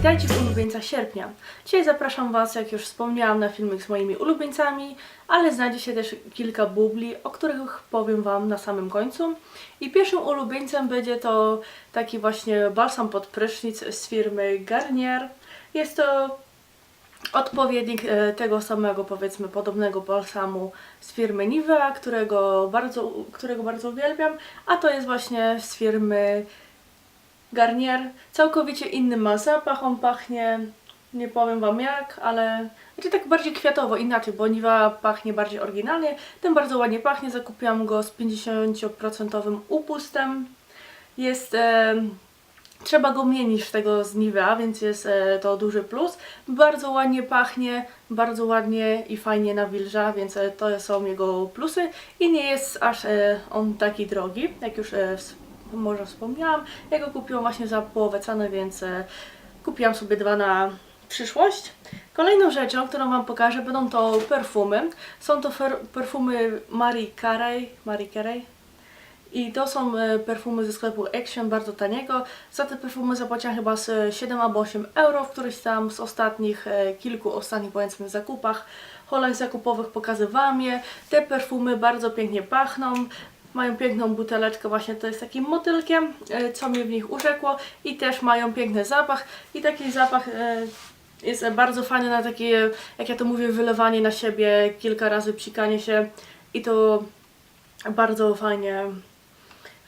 Witajcie w sierpnia. Dzisiaj zapraszam Was, jak już wspomniałam, na filmik z moimi ulubieńcami, ale znajdzie się też kilka bubli, o których powiem Wam na samym końcu. I pierwszym ulubieńcem będzie to taki właśnie balsam pod prysznic z firmy Garnier. Jest to odpowiednik e, tego samego, powiedzmy, podobnego balsamu z firmy Nivea, którego bardzo, którego bardzo uwielbiam, a to jest właśnie z firmy Garnier. Całkowicie inny ma zapach, on pachnie, nie powiem Wam jak, ale znaczy tak bardziej kwiatowo, inaczej, bo Nivea pachnie bardziej oryginalnie, ten bardzo ładnie pachnie, zakupiłam go z 50% upustem. Jest... E, Trzeba go mniej niż tego z Nivea, więc jest e, to duży plus. Bardzo ładnie pachnie, bardzo ładnie i fajnie nawilża, więc e, to są jego plusy. I nie jest aż e, on taki drogi, jak już e, może wspomniałam. Ja go kupiłam właśnie za połowę ceny, więc e, kupiłam sobie dwa na przyszłość. Kolejną rzeczą, którą Wam pokażę, będą to perfumy. Są to perfumy Marie Carey, Marie Carey, i to są e, perfumy ze sklepu Action, bardzo taniego. Za te perfumy zapłaciłam chyba z 7 albo 8 euro w któryś tam z ostatnich, e, kilku ostatnich powiedzmy zakupach. Holach zakupowych pokazywałam je. Te perfumy bardzo pięknie pachną. Mają piękną buteleczkę, właśnie to jest takim motylkiem, e, co mnie w nich urzekło. I też mają piękny zapach. I taki zapach e, jest bardzo fajny na takie, jak ja to mówię, wylewanie na siebie, kilka razy psikanie się. I to bardzo fajnie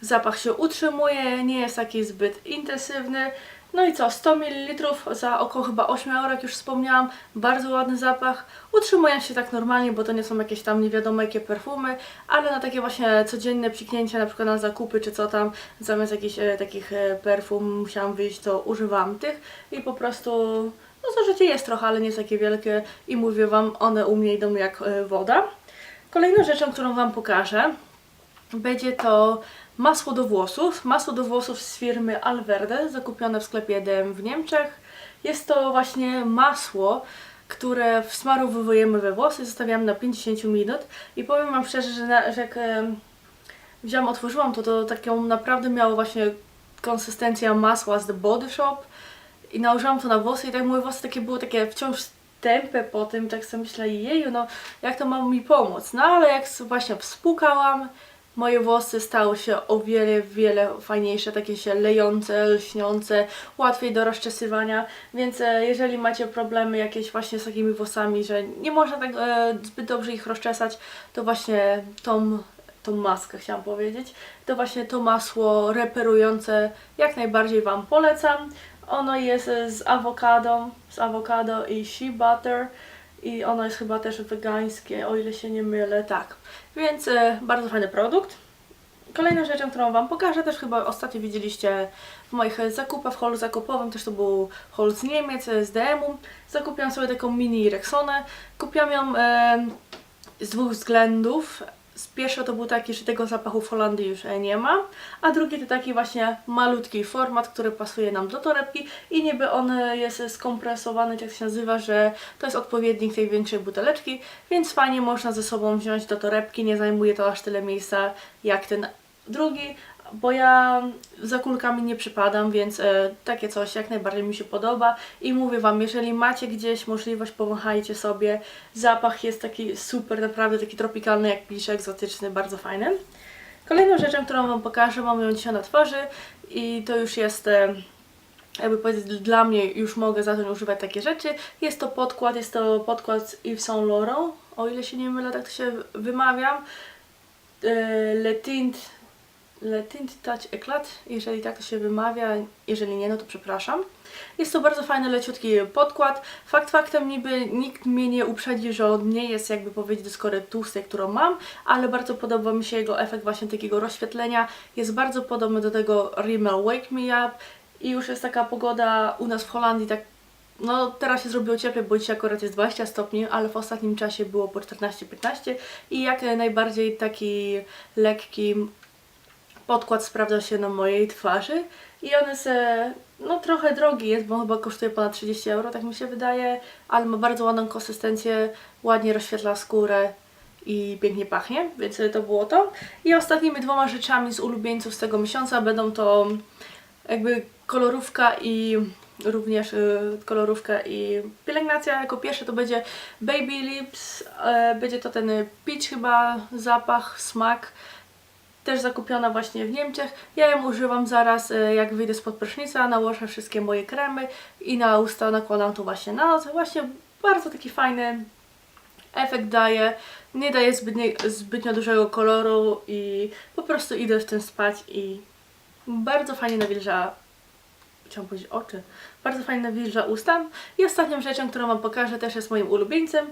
Zapach się utrzymuje, nie jest taki zbyt intensywny. No i co, 100 ml za około chyba 8 euro, jak już wspomniałam. Bardzo ładny zapach. Utrzymują się tak normalnie, bo to nie są jakieś tam nie wiadomo jakie perfumy, ale na takie właśnie codzienne psiknięcia, na przykład na zakupy czy co tam, zamiast jakichś e, takich e, perfum musiałam wyjść, to używam tych i po prostu no zużycie jest trochę, ale nie jest takie wielkie i mówię Wam, one u mnie idą jak e, woda. Kolejną rzeczą, którą Wam pokażę, będzie to masło do włosów. Masło do włosów z firmy Alverde, zakupione w sklepie DM w Niemczech. Jest to właśnie masło, które wsmarowujemy we włosy, zostawiamy na 50 minut i powiem Wam szczerze, że, na, że jak em, wziąłam, otworzyłam to, to taką naprawdę miało właśnie konsystencję masła z The Body Shop i nałożyłam to na włosy i tak moje włosy takie były takie wciąż tępe po tym, tak sobie myślę, jeju, no jak to ma mi pomóc? No ale jak właśnie wspukałam, moje włosy stały się o wiele, wiele fajniejsze, takie się lejące, lśniące, łatwiej do rozczesywania, więc e, jeżeli macie problemy jakieś właśnie z takimi włosami, że nie można tak e, zbyt dobrze ich rozczesać, to właśnie tą, tą maskę chciałam powiedzieć, to właśnie to masło reperujące jak najbardziej Wam polecam. Ono jest e, z awokado, z awokado i shea butter i ono jest chyba też wegańskie, o ile się nie mylę, tak. Więc e, bardzo fajny produkt. Kolejną rzeczą, którą Wam pokażę, też chyba ostatnio widzieliście w moich zakupach w holu zakupowym, też to był hol z Niemiec, e, z DM-u. Zakupiłam sobie taką mini Rexonę. Kupiłam ją e, z dwóch względów. Pierwszy to był taki, że tego zapachu w Holandii już e, nie ma, a drugi to taki właśnie malutki format, który pasuje nam do torebki i niby on e, jest skompresowany, jak się nazywa, że to jest odpowiednik tej większej buteleczki, więc fajnie można ze sobą wziąć do torebki, nie zajmuje to aż tyle miejsca jak ten drugi, bo ja za kulkami nie przypadam, więc e, takie coś jak najbardziej mi się podoba i mówię Wam, jeżeli macie gdzieś możliwość, powąchajcie sobie. Zapach jest taki super, naprawdę taki tropikalny, jak pisze, egzotyczny, bardzo fajny. Kolejną rzeczą, którą Wam pokażę, mam ją dzisiaj na twarzy i to już jest... E, jakby powiedzieć, dla mnie już mogę zacząć używać takie rzeczy. Jest to podkład, jest to podkład Yves Saint Laurent, o ile się nie mylę, tak to się wymawiam. E, Le Tint, Le Touch Eclat, jeżeli tak to się wymawia, jeżeli nie, no to przepraszam. Jest to bardzo fajny, leciutki podkład. Fakt faktem niby nikt mnie nie uprzedzi, że on nie jest jakby powiedzieć do skory tłustej, którą mam, ale bardzo podoba mi się jego efekt właśnie takiego rozświetlenia. Jest bardzo podobny do tego Rimmel Wake Me Up i już jest taka pogoda u nas w Holandii, tak no teraz się zrobiło cieplej, bo dzisiaj akurat jest 20 stopni, ale w ostatnim czasie było po 14-15 i jak najbardziej taki lekki podkład sprawdza się na mojej twarzy i on jest e, no trochę drogi jest, bo chyba kosztuje ponad 30 euro, tak mi się wydaje, ale ma bardzo ładną konsystencję, ładnie rozświetla skórę i pięknie pachnie, więc to było to. I ostatnimi dwoma rzeczami z ulubieńców z tego miesiąca będą to jakby kolorówka i również y, kolorówkę i pielęgnacja. Jako pierwsze to będzie Baby Lips, e, będzie to ten y, peach chyba zapach, smak. Też zakupiona właśnie w Niemczech. Ja ją używam zaraz, e, jak wyjdę spod prysznica, nałożę wszystkie moje kremy i na usta nakładam to właśnie na noc. Właśnie bardzo taki fajny efekt daje. Nie daje zbytnio, zbytnio dużego koloru i po prostu idę w tym spać i bardzo fajnie nawilża chciałam powiedzieć oczy. Bardzo fajnie nawilża usta. I ostatnią rzeczą, którą Wam pokażę, też jest moim ulubieńcem.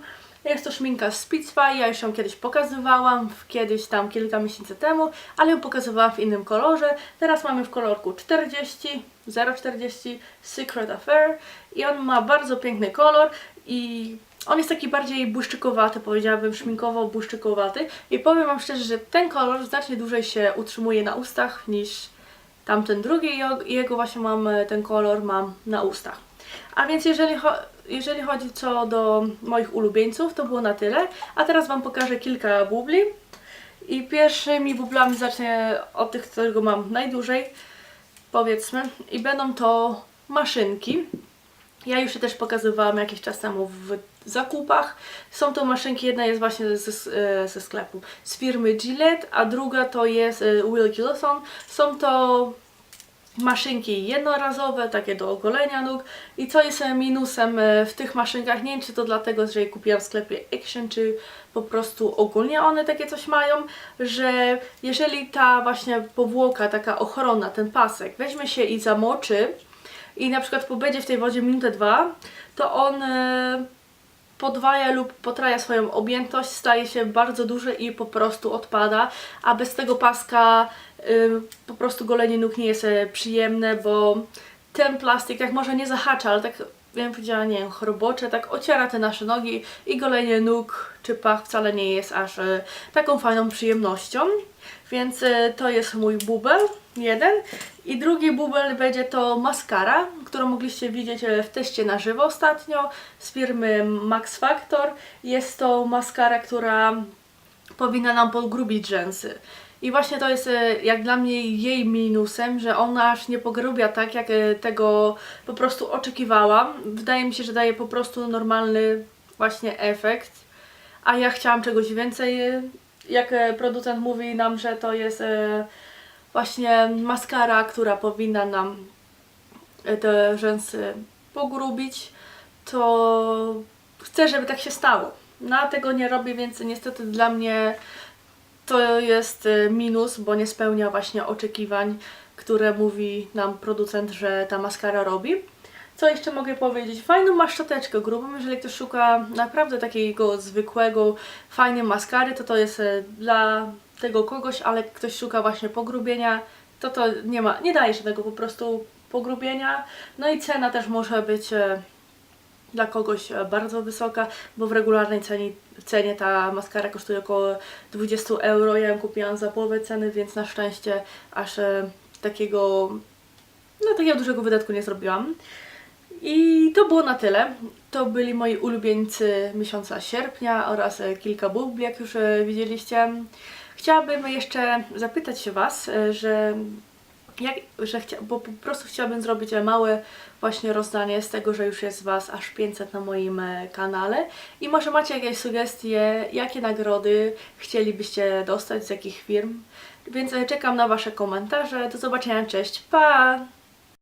Jest to szminka Spitfire. Ja już ją kiedyś pokazywałam, kiedyś tam kilka miesięcy temu, ale ją pokazywałam w innym kolorze. Teraz mamy w kolorku 40, 040 Secret Affair i on ma bardzo piękny kolor i on jest taki bardziej błyszczykowaty, powiedziałabym, szminkowo-błyszczykowaty i powiem Wam szczerze, że ten kolor znacznie dłużej się utrzymuje na ustach niż tamten drugi i jego właśnie mam, e, ten kolor mam na ustach. A więc jeżeli, jeżeli chodzi co do moich ulubieńców, to było na tyle. A teraz Wam pokażę kilka bubli. I pierwszymi bublami zacznę od tych, którego mam najdłużej, powiedzmy. I będą to maszynki. Ja już je też pokazywałam jakiś czas temu w zakupach. Są to maszynki, jedna jest właśnie ze, ze sklepu z firmy Gillette, a druga to jest e, Will Kilson. Są to maszynki jednorazowe, takie do ogolenia nóg. I co jest e, minusem e, w tych maszynkach? Nie wiem, czy to dlatego, że je kupiłam w sklepie Action, czy po prostu ogólnie one takie coś mają, że jeżeli ta właśnie powłoka, taka ochrona, ten pasek weźmie się i zamoczy i na przykład pobędzie w tej wodzie minutę, dwa, to on e, podwaja lub potraja swoją objętość, staje się bardzo duży i po prostu odpada, a bez tego paska po prostu golenie nóg nie jest e, przyjemne, bo ten plastik jak może nie zahacza, ale tak bym powiedziała, nie wiem, tak ociera te nasze nogi i golenie nóg czy pach wcale nie jest aż e, taką fajną przyjemnością. Więc e, to jest mój bubel, jeden. I drugi bubel będzie to maskara, którą mogliście widzieć w teście na żywo ostatnio z firmy Max Factor. Jest to maskara, która powinna nam pogrubić rzęsy. I właśnie to jest e, jak dla mnie jej minusem, że ona aż nie pogrubia tak, jak e, tego po prostu oczekiwałam. Wydaje mi się, że daje po prostu normalny właśnie efekt. A ja chciałam czegoś więcej. Jak e, producent mówi nam, że to jest właśnie maskara, która powinna nam te rzęsy pogrubić, to chcę, żeby tak się stało. No a tego nie robię, więc niestety dla mnie to jest y, minus, bo nie spełnia właśnie oczekiwań, które mówi nam producent, że ta maskara robi. Co jeszcze mogę powiedzieć? Fajną ma szczoteczkę grubą, jeżeli ktoś szuka naprawdę takiego zwykłego, fajnej maskary, to to jest y, dla tego kogoś, ale ktoś szuka właśnie pogrubienia, to to nie ma, nie daje się tego po prostu pogrubienia. No i cena też może być e, dla kogoś e, bardzo wysoka, bo w regularnej cenie, cenie ta maskara kosztuje około 20 euro. Ja ją kupiłam za połowę ceny, więc na szczęście aż e, takiego, no takiego dużego wydatku nie zrobiłam. I to było na tyle. To byli moi ulubieńcy miesiąca sierpnia oraz e, kilka bubli, jak już widzieliście. Chciałabym jeszcze zapytać się Was, że jak, że chcia, bo po prostu chciałabym zrobić małe właśnie rozdanie z tego, że już jest Was aż 500 na moim e, kanale i może macie jakieś sugestie, jakie nagrody chcielibyście dostać, z jakich firm, więc e, czekam na Wasze komentarze. Do zobaczenia, cześć, pa!